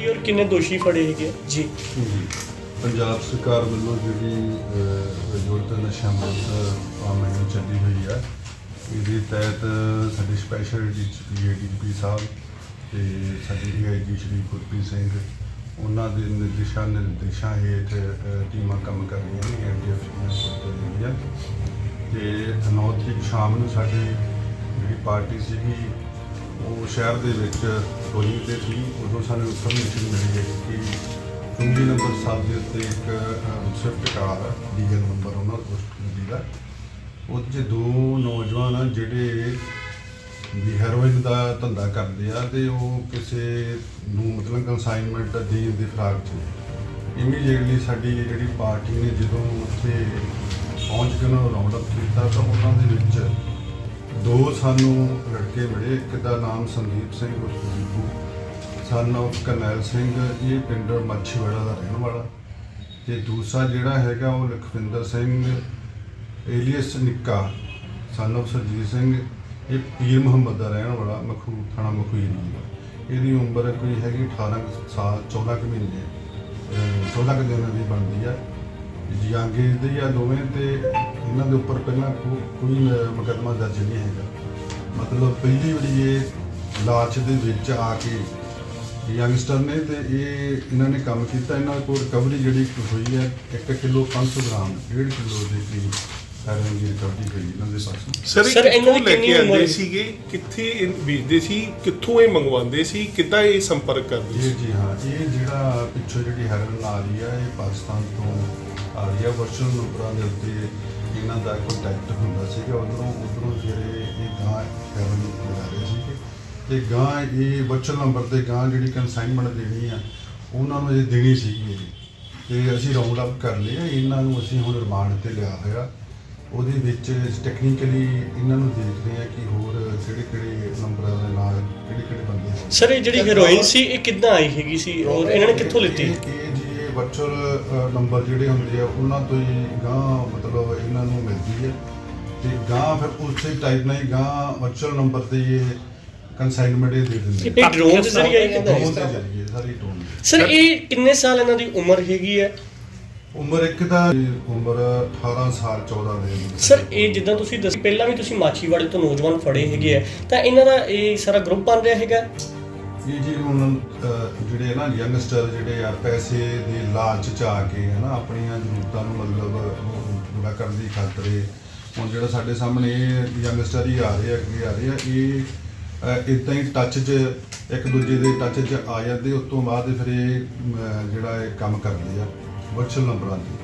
ਔਰ ਕਿੰਨੇ ਦੋਸ਼ੀ ਫੜੇ ਹੈਗੇ ਜੀ। ਜੀ ਪੰਜਾਬ ਸਰਕਾਰ ਵੱਲੋਂ ਜਿਹੜੀ ਅਹ, ਨਸ਼ਾ ਵਿਰੁੱਧ ਮੁਹਿੰਮ ਚੱਲੀ ਹੋਈ ਹੈ ਇਹਦੇ ਤਹਿਤ ਸਾਡੇ ਸਪੈਸ਼ਲ ਡੀਜੀਪੀ ਏਡੀਜੀਪੀ ਸਾਹਿਬ ਤੇ ਸਾਡੇ ਡੀਆਈਜੀ ਸ਼੍ਰੀ ਗੁਰਪ੍ਰੀਤ ਸਿੰਘ ਉਹਨਾਂ ਦੇ ਨਿਰਦੇਸ਼ਾਂ ਨਿਰਦੇਸ਼ਾਂ ਹੇਠ ਟੀਮਾਂ ਕੰਮ ਕਰ ਰਹੀਆਂ ਨੇ ਐਨਡੀਐਫ ਦੀਆਂ ਤੇ 9 ਤਰੀਕ ਸ਼ਾਮ ਨੂੰ ਸਾਡੀ ਜਿਹੜੀ ਪਾਰਟੀ ਸੀਗੀ ਉਹ ਸ਼ਹਿਰ ਦੇ ਵਿੱਚ ਹੋਲੀ ਤੇ ਸੀ ਉਦੋਂ ਸਾਨੂੰ ਇਨਫੋਰਮੇਸ਼ਨ ਮਿਲੀ ਹੈ ਕਿ ਚੁੰਗੀ ਨੰਬਰ 7 ਦੇ ਉੱਤੇ ਇੱਕ ਅਹ, ਸਵਿਫਟ ਕਾਰ ਡੀਜ਼ਲ ਨੰਬਰ ਉਹਨਾਂ ਦਾ ਮਿਲੀ ਦਾ ਉਹ 'ਚ ਦੋ ਨੌਜਵਾਨ ਆ ਜਿਹੜੇ ਵੀ ਹੈਰੋਇਨ ਦਾ ਧੰਦਾ ਕਰਦੇ ਆ ਤੇ ਉਹ ਕਿਸੇ ਨੂੰ ਮਤਲਬ ਕੰਸਾਈਨਮੈਂਟ ਦੇਣ ਦੀ ਫਰਾਗ 'ਚ ਇਮੀਡੀਏਟਲੀ ਸਾਡੀ ਜਿਹੜੀ ਪਾਰਟੀ ਨੇ ਜਦੋਂ ਉੱਥੇ ਪਹੁੰਚ ਕੇ ਉਹਨਾਂ ਨੂੰ ਰਾਉਂਡ ਅਪ ਕੀਤਾ ਤਾਂ ਉਹਨਾਂ ਦੇ ਵਿੱਚ ਦੋ ਸਾਨੂੰ ਲੜਕੇ ਮਿਲੇ, ਇੱਕ ਦਾ ਨਾਮ ਸੰਦੀਪ ਸਿੰਘ ਉਰਫ ਦੀਪੂ son of ਕਰਨੈਲ ਸਿੰਘ, ਇਹ ਪਿੰਡ ਮੱਛੀਵਾੜਾ ਦਾ ਰਹਿਣ ਵਾਲਾ। ਤੇ ਦੂਸਰਾ ਜਿਹੜਾ ਹੈਗਾ ਉਹ Lakhwinder Singh, alias Nikka, son of Sarjit Singh, ਇਹ ਪੀਰ ਮੁਹੰਮਦ ਦਾ ਰਹਿਣ ਵਾਲਾ, ਮਖੂ, ਥਾਣਾ ਮਖੂਈ ਦਾ। ਇਹਦੀ ਉਮਰ ਕੋਈ ਹੈਗੀ 18 ਕੁ ਸਾਲ 14 ਕੁ ਮਹੀਨੇ, ਅਹ 14 ਕੁ ਦਿਨਾਂ ਦੀ ਬਣਦੀ ਆ। ਜਾਂਗੇ ਦੇ ਆ ਦੋਵੇਂ ਤੇ ਇਹਨਾਂ ਦੇ ਉੱਪਰ ਪਹਿਲਾਂ ਕੋ- ਕੋਈ ਮੁਕੱਦਮਾ ਦਰਜ ਨਹੀਂ ਹੈਗਾ। ਮਤਲਬ ਪਹਿਲੀ ਵਾਰੀ ਇਹ ਲਾਲਚ ਦੇ ਵਿੱਚ ਆ ਕੇ ਯੰਗਸਟਰ ਨੇ ਤੇ ਇਹ ਇਹਨਾਂ ਨੇ ਕੰਮ ਕੀਤਾ। ਇਹਨਾਂ ਕੋਲ ਰਿਕਵਰੀ ਜਿਹੜੀ ਹੋਈ ਹੈ 1 ਕਿਲੋ 500 ਗ੍ਰਾਮ 1.5 ਕਿਲੋ ਦੇ ਕਰੀਬ ਹੈਰੋਇਨ ਦੀ ਰਿਕਵਰੀ ਹੋਈ ਇਹਨਾਂ ਦੇ ਪਾਸੋਂ ਸਰ ਇਹ ਇਹਨਾਂ ਕਿੱਥੋਂ ਦੀ ਲੈ ਕਿੰਨੀ ਕੇ ਉਮਰ ਆਉਂਦੇ ਹੈ? ਸੀਗੇ? ਕਿੱਥੇ ਇਹ ਵੇਚਦੇ ਸੀ? ਕਿੱਥੋਂ ਇਹ ਮੰਗਵਾਉਂਦੇ ਸੀ? ਕਿੱਦਾਂ ਇਹ ਸੰਪਰਕ ਕਰਦੇ ਜੀ ਸੀ? ਜੀ ਹਾਂ। ਇਹ ਜਿਹੜਾ ਪਿੱਛੋਂ ਜਿਹੜੀ ਹੈਰੋਇਨ ਆ ਰਹੀ ਹੈ ਇਹ ਪਾਕਿਸਤਾਨ ਤੋਂ ਆ ਰਹੀ ਹੈ। ਵਰਚੁਅਲ ਨੰਬਰਾਂ ਦੇ ਉੱਤੇ ਇਹਨਾਂ ਦਾ ਕੰਟੈਕਟ ਹੁੰਦਾ ਸੀਗਾ ਉਧਰੋਂ ਉਧਰੋਂ ਜਿਹੜੇ ਇਹ ਗਾਂ ਹੈਰੋਇਨ ਲਗਾ ਰਹੇ ਸੀਗੇ। ਤੇ ਗਾਂ ਇਹ ਵਰਚੁਅਲ ਨੰਬਰ ਤੇ ਗਾਂ ਜਿਹੜੀ ਕੰਸਾਈਨਮੈਂਟ ਦੇਣੀ ਆ ਉਹਨਾਂ ਨੂੰ ਇਹ ਦੇਣੀ ਸੀਗੀ ਇਹ। ਤੇ ਅਸੀਂ ਰਾਉਂਡ ਅਪ ਕਰ ਲਿਆ ਇਹਨਾਂ ਨੂੰ ਅਸੀਂ ਹੁਣ ਰਿਮਾਂਡ ਤੇ ਲਿਆ ਹੋਇਆ। ਉਹਦੇ ਵਿੱਚ ਟੈਕਨੀਕਲੀ ਇਹਨਾਂ ਨੂੰ ਦੇਖਦੇ ਆ ਕਿ ਹੋਰ ਕਿਹੜੇ ਕਿਹੜੇ ਨੰਬਰਾਂ ਦੇ ਨਾਲ ਕਿਹੜੇ ਕਿਹੜੇ ਬੰਦੇ ਸਰ ਇਹ ਜਿਹੜੀ ਹੈਰੋਇਨ ਸੀ ਇਹ ਕਿੱਦਾਂ ਆਈ ਹੈਗੀ ਸੀ ਔਰ ਇਹਨਾਂ ਨੇ ਕਿੱਥੋਂ ਲਿੱਤੀ? ਇਹ ਜੀ ਇਹ ਵਰਚੁਅਲ ਨੰਬਰ ਜਿਹੜੇ ਹੁੰਦੇ ਆ ਉਹਨਾਂ ਤੋਂ ਹੀ ਗਾਂ ਮਤਲਬ ਇਹਨਾਂ ਨੂੰ ਮਿਲਦੀ ਹੈ। ਤੇ ਗਾਂ ਫਿਰ ਉਸੇ ਟਾਈਪ ਨਾਲ ਹੀ ਗਾਂ ਵਰਚੁਅਲ ਨੰਬਰ ਤੇ ਇਹ ਕੰਸਾਈਨਮੈਂਟ ਇਹ ਦੇ ਦਿੰਦੇ ਇਹ ਡਰੋਨ ਦੇ ਜ਼ਰੀਏ ਆਈ ਕਹਿੰਦਾ ਡਰੋਨ ਦੇ ਜ਼ਰੀਏ ਸਾਰੀ ਡਰੋਨ। ਸਰ ਇਹ ਕਿੰਨੇ ਸਾਲ ਇਹਨਾਂ ਦੀ ਉਮਰ ਹੈਗੀ ਹੈ? ਉਮਰ ਇੱਕ ਦਾ ਉਮਰ 18 ਸਾਲ 14 ਦੇ ਸਰ ਇਹ ਜਿੱਦਾਂ ਤੁਸੀਂ ਦੱਸ ਪਹਿਲਾਂ ਵੀ ਤੁਸੀਂ ਮਾਛੀਵਾੜੇ ਤੋਂ ਨੌਜਵਾਨ ਫੜੇ ਹੈਗੇ ਆ ਤਾਂ ਇਹਨਾਂ ਦਾ ਇਹ ਸਾਰਾ ਗਰੁੱਪ ਬਣ ਰਿਹਾ ਹੈਗਾ? ਇਹ ਜੀ ਹੁਣ ਜਿਹੜੇ ਨਾ ਯੰਗਸਟਰ ਜਿਹੜੇ ਆ ਪੈਸੇ ਦੇ ਲਾਲਚ ਚ ਆ ਕੇ ਹਨਾ ਆਪਣੀਆਂ ਜ਼ਰੂਰਤਾਂ ਨੂੰ ਮਤਲਬ ਪੂਰਾ ਕਰਨ ਦੀ ਖਾਤਰ ਹੁਣ ਜਿਹੜਾ ਸਾਡੇ ਸਾਹਮਣੇ ਇਹ ਯੰਗਸਟਰ ਹੀ ਆ ਰਹੇ ਆ ਅੱਗੇ ਆ ਰਹੇ ਆ ਇਹ ਇਦਾਂ ਹੀ ਟੱਚ 'ਚ ਇੱਕ ਦੂਜੇ ਦੇ ਟੱਚ 'ਚ ਆ ਜਾਂਦੇ ਉਸ ਤੋਂ ਬਾਅਦ ਫਿਰ ਇਹ ਜਿਹੜਾ ਇਹ ਕੰਮ ਕਰਦੇ ਆ ਵਰਚੁਅਲ ਨੰਬਰਾਂ ਤੇ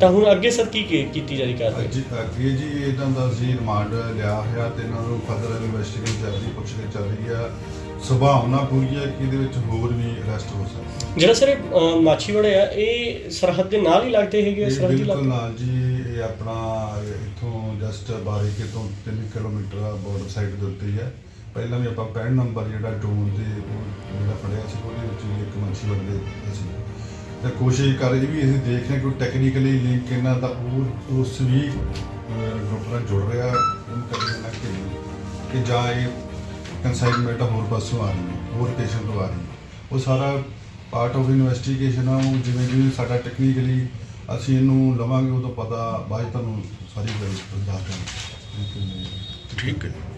ਤਾਂ ਹੁਣ ਅੱਗੇ ਸਰ ਕੀ ਕੀਤੀ ਜਾ ਰਹੀ ਕਾਰਵਾਈ ਅੱਗੇ ਜੀ ਇਹਨਾਂ ਦਾ ਅਸੀਂ ਰਿਮਾਂਡ ਲਿਆ ਹੋਇਆ ਤੇ ਇਹਨਾਂ ਨੂੰ ਫਰਦਰ ਇਨਵੈਸਟੀਗੇਸ਼ਨ ਚੱਲ ਰਹੀ ਪੁੱਛਗਿੱਛ ਚੱਲ ਰਹੀ ਆ। ਸੰਭਾਵਨਾ ਪੂਰੀ ਹੈ ਕਿ ਇਹਦੇ ਵਿੱਚ ਹੋਰ ਵੀ ਅਰੈਸਟ ਹੋ ਸਕਦਾ ਜਿਹੜਾ ਸਰ ਇਹ ਮਾਛੀਵਾੜੇ ਆ ਇਹ ਸਰਹੱਦ ਦੇ ਨਾਲ ਹੀ ਲੱਗਦੇ ਹੈਗੇ ਆ, ਇਹ ਸਰਹੱਦੀ ਬਿਲਕੁਲ ਇਲਾਕੇ? ਨਾਲ ਜੀ ਇਹ ਆਪਣਾ ਇੱਥੋਂ ਜਸਟ ਬਾਰੀਕੇ ਤੋਂ 3 ਕਿਲੋਮੀਟਰ ਬਾਰਡਰ ਸਾਈਡ ਦੇ ਉੱਤੇ ਹੀ ਹੈ ਪਹਿਲਾਂ ਵੀ ਆਪਾਂ 65 ਨੰਬਰ ਜਿਹੜਾ ਡਰੋਨ ਦੇ ਉਹ ਜਿਹੜਾ ਫੜਿਆ ਸੀ ਉਹਦੇ ਵਿੱਚ ਵੀ ਇੱਕ ਮੰਛੀ ਵਰਦੇ ਸੀ। ਤੇ ਕੋਸ਼ਿਸ਼ ਕਰ ਰਹੀ ਵੀ ਅਸੀਂ ਦੇਖ ਰਹੇ ਕਿ ਟੈਕਨੀਕਲੀ ਲਿੰਕ ਇਹਨਾਂ ਦਾ ਉਹ ਉਸ ਵੀ ਗਰੁੱਪ ਨਾਲ ਜੁੜ ਰਿਹਾ ਉਹਨੂੰ ਕਦੇ ਨਾ ਕਿ ਕਿ ਜਾਂ ਇਹ ਕੰਸਾਈਨਮੈਂਟ ਹੋਰ ਪਾਸੋਂ ਆ ਰਹੀ ਹੈ, ਹੋਰ ਪੇਸ਼ੈਂਟ ਤੋਂ ਆ ਰਹੀ ਹੈ। ਉਹ ਸਾਰਾ ਪਾਰਟ ਆਫ ਇਨਵੈਸਟੀਗੇਸ਼ਨ ਆ, ਉਹ ਜਿਵੇਂ ਜਿਵੇਂ ਸਾਡਾ ਟੈਕਨੀਕਲੀ ਅਸੀਂ ਇਹਨੂੰ ਲਵਾਂਗੇ, ਉਦੋਂ ਪਤਾ ਬਾਅਦ 'ਚ ਤੁਹਾਨੂੰ ਸਾਰੀ ਗੱਲ ਦੱਸ ਦਾਂਗੇ। ਠੀਕ ਹੈ